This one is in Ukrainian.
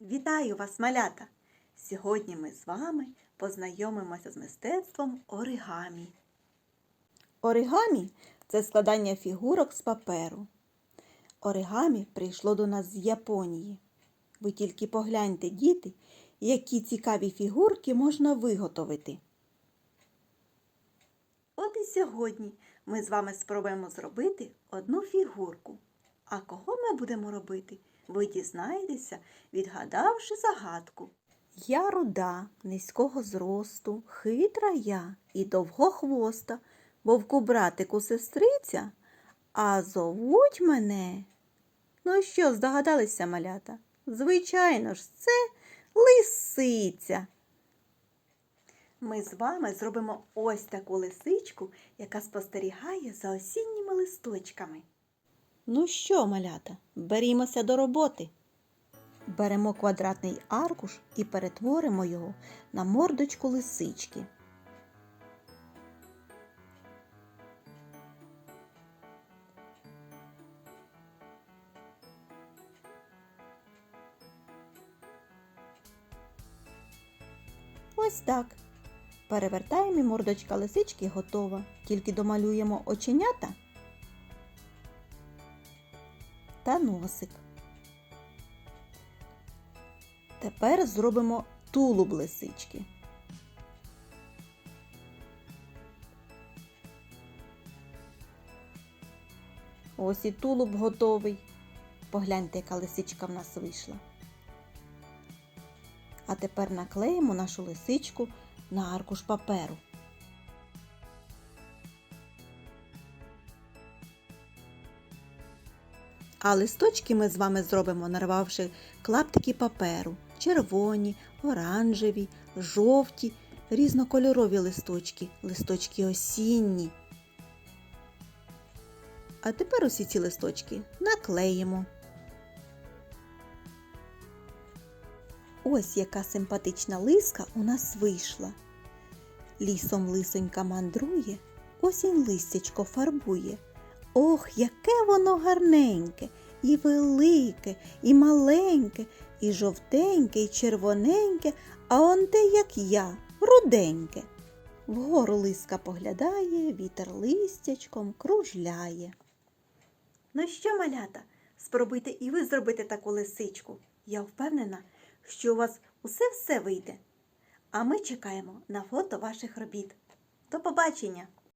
Вітаю вас, малята! Сьогодні ми з вами познайомимося з мистецтвом оригамі. Оригамі це складання фігурок з паперу. Оригамі прийшло до нас з Японії. Ви тільки погляньте, діти, які цікаві фігурки можна виготовити. От і сьогодні ми з вами спробуємо зробити одну фігурку. А кого ми будемо робити? Ви дізнаєтеся, відгадавши загадку. Я руда, низького зросту, хитра я і довгохвоста, вовку братику сестриця, а зовуть мене. Ну що, здогадалися, малята? Звичайно ж, це лисиця. Ми з вами зробимо ось таку лисичку, яка спостерігає за осінніми листочками. Ну що, малята, берімося до роботи. Беремо квадратний аркуш і перетворимо його на мордочку лисички. Ось так. Перевертаємо і мордочка лисички готова. Тільки домалюємо оченята та носик. Тепер зробимо тулуб лисички. Ось і тулуб готовий. Погляньте, яка лисичка в нас вийшла. А тепер наклеїмо нашу лисичку на аркуш паперу. А листочки ми з вами зробимо, нарвавши клаптики паперу. Червоні, оранжеві, жовті, різнокольорові листочки, листочки осінні. А тепер усі ці листочки наклеїмо. Ось яка симпатична лиска у нас вийшла. Лісом лисонька мандрує, осінь листячко фарбує. Ох, яке воно гарненьке, і велике, і маленьке, і жовтеньке, і червоненьке, а он те, як я, руденьке. Вгору лиска поглядає, вітер листячком кружляє. Ну що, малята, спробуйте і ви зробити таку лисичку. Я впевнена, що у вас усе все вийде. А ми чекаємо на фото ваших робіт. До побачення!